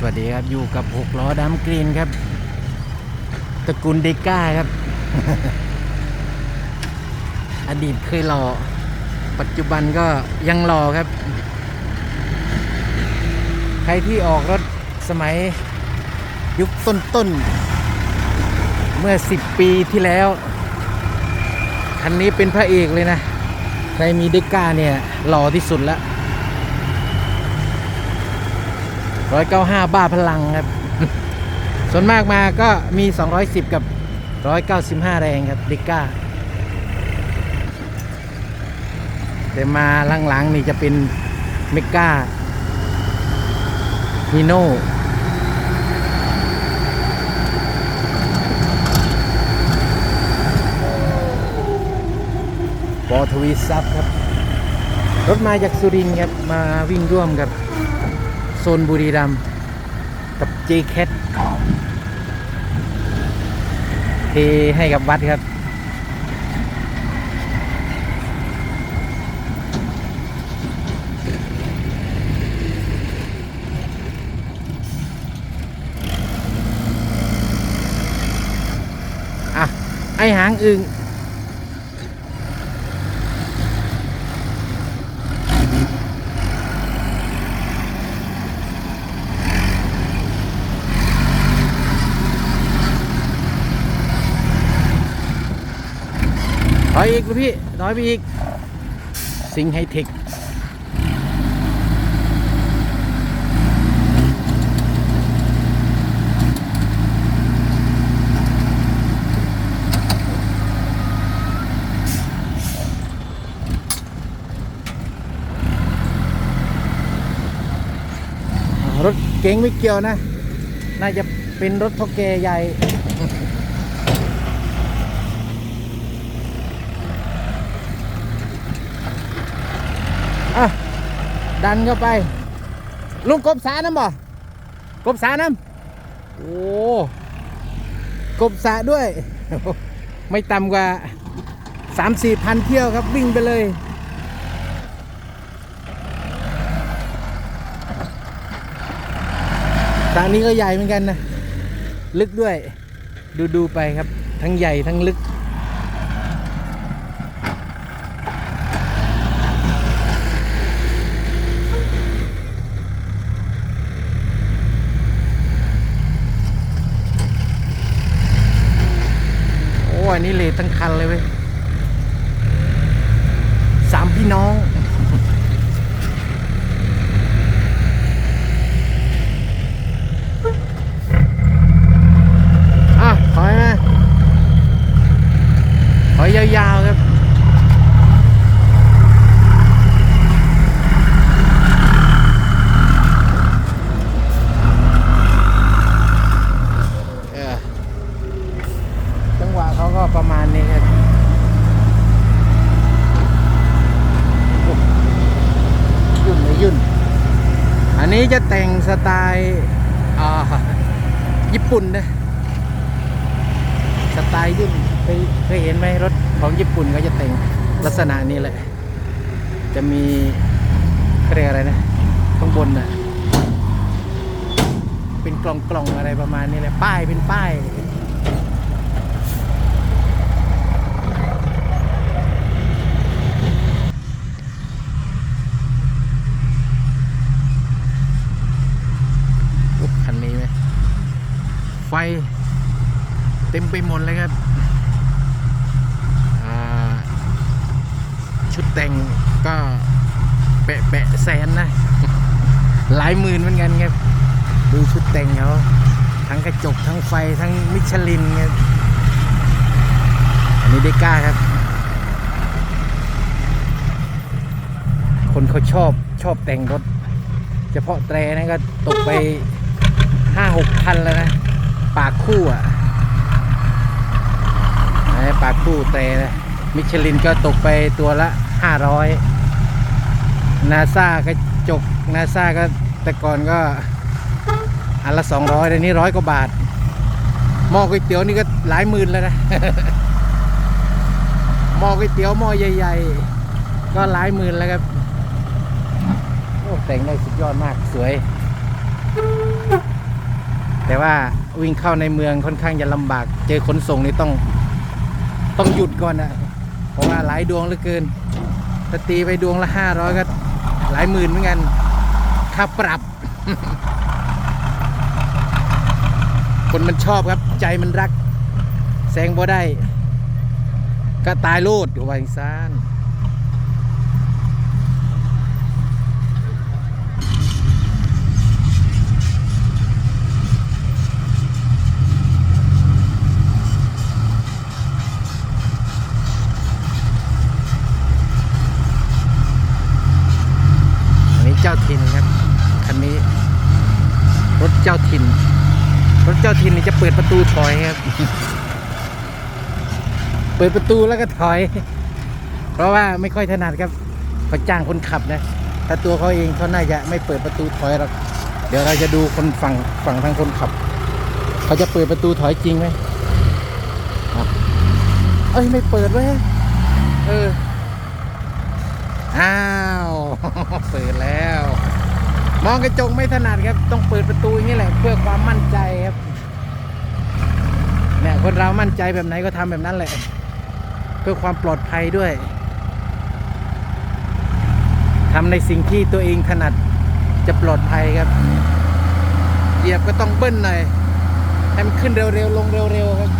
สวัสดีครับอยู่กับหกล้อดำกรีนครับตระกูลเดก้าครับ อดีตเคยหล่อ ปัจจุบันก็ยังหล่อครับ ใครที่ออกรถสมัยยุคต้นๆ เมื่อ 10 ปีที่แล้ว คันนี้เป็นพระเอกเลยนะ ใครมีเดก้าเนี่ยหล่อที่สุดแล้ว ร้อยเก้าห้าบ้าพลังครับ ส่วนมากมาก็มี210กับ195แรงครับเดก้าแต่มาหลังๆนี่จะเป็นเมก้าฮีโน่ปอทวีซับครับ รถมาจากสุรินครับ มาวิ่งร่วมกับ โซนบุรีรัมย์กับ j c a t เทให้กับวัดครับ อะ ไอหางอึง อยอีกลูกพี่ถอยไปอีก สิงไฮเทครถเก๋งไม่เกี่ยวนะ น่าจะเป็นรถทกเกใหญ่ ดันเข้าไป ลุงกบสาน้ำบ่กบสาน้ำโอ้กบสาด้วย ไม่ต่ำกว่าสามสี่พันเที่ยวครับวิ่งไปเลยสระนี้ก็ใหญ่เหมือนกันนะ ลึกด้วย ดูดูไปครับ ทั้งใหญ่ทั้งลึก นี่เลยทั้งคันเลยเว้ยสามพี่น้อง อะถอยมาถอยยาวๆครับ เออจังหวะเขาก็ประมาณนี้ครับโอ้ยุ่นเลยยุ่น อั นนี้จะแต่งสไตล์ญี่ปุ่นนะสไตล์ยุ่นเคยเคยเห็นไหมรถของญี่ปุ่นก็จะแต่งลักษณะนี้แหละ จะมีเรียกอะไรนะ ข้างบนน่ะเป็นกล่องกล่องๆอะไรประมาณนี้แหละ ป้ายเป็นป้าย โอ้คันนี้ไหมไฟ เต็มไปหมดเลยครับ ชุดแต่งก็แปะแปะแสนนะ หลายหมื่นเหมือนกันครับ ดูชุดแต่งเขาทั้งกระจกทั้งไฟทั้งมิชลินครับอันนี้เดก้าครับ คนเขาชอบชอบแต่งรถ เฉพาะแตรนะก็ตกไปห้าหกพันแล้วนะ ปากคู่อะ ไอ้ปากคู่เตะนะมิชลินก็ตกไปตัวละ 500 นาซากระจกนาซาก็แต่ก่อนก็อันละ 200เดี๋ยวนี้ร้อยกว่าบาทหม้อก๋วยเตี๋ยวนี่ก็หลายหมื่นแล้วนะหม้อก๋วยเตี๋ยวหม้อใหญ่ ๆ ก็หลายหมื่นแล้วครับโอ้แต่งได้สุดยอดมากสวย แต่ว่าวิ่งเข้าในเมืองค่อนข้างจะลำบาก เจอขนส่งนี่ต้อง ต้องหยุดก่อนนะเพราะว่าหลายดวงเหลือเกินถ้าตีไปดวงละห้าร้อยก็หลายหมื่นเหมือนกันค่าปรับ คนมันชอบครับ ใจมันรักแซงบ่ได้ ก็ตายโลดอยู่วาจังซานนี้เจ้าถิ่นครับ คันนี้ รถเจ้าถิ่น รถ เจ้าถิ่นนี่จะเปิดประตูถอยครับ เปิดประตูแล้วก็ถอย เพราะว่าไม่ค่อยถนัดครับเขาจ้างคนขับนะ ถ้าตัวเขาเองเขาน่าจะไม่เปิดประตูถอยหรอกเดี๋ยวเราจะดูคนฝั่งฝั่งทางคนขับ เขาจะเปิดประตูถอยจริงไหมเอ้ยไม่เปิดเว้ยเออ อ้าว เปิดแล้ว มองกระจกไม่ถนัดครับ ต้องเปิดประตูอย่างนี้แหละเพื่อความมั่นใจครับเนี่ยคนเรามั่นใจแบบไหนก็ทำแบบนั้นแหละ เพื่อความปลอดภัยด้วยทำในสิ่งที่ตัวเองถนัดจะปลอดภัยครับเหยียบก็ต้องเบิ้ลหน่อยให้มันขึ้นเร็วๆลงเร็วๆครับ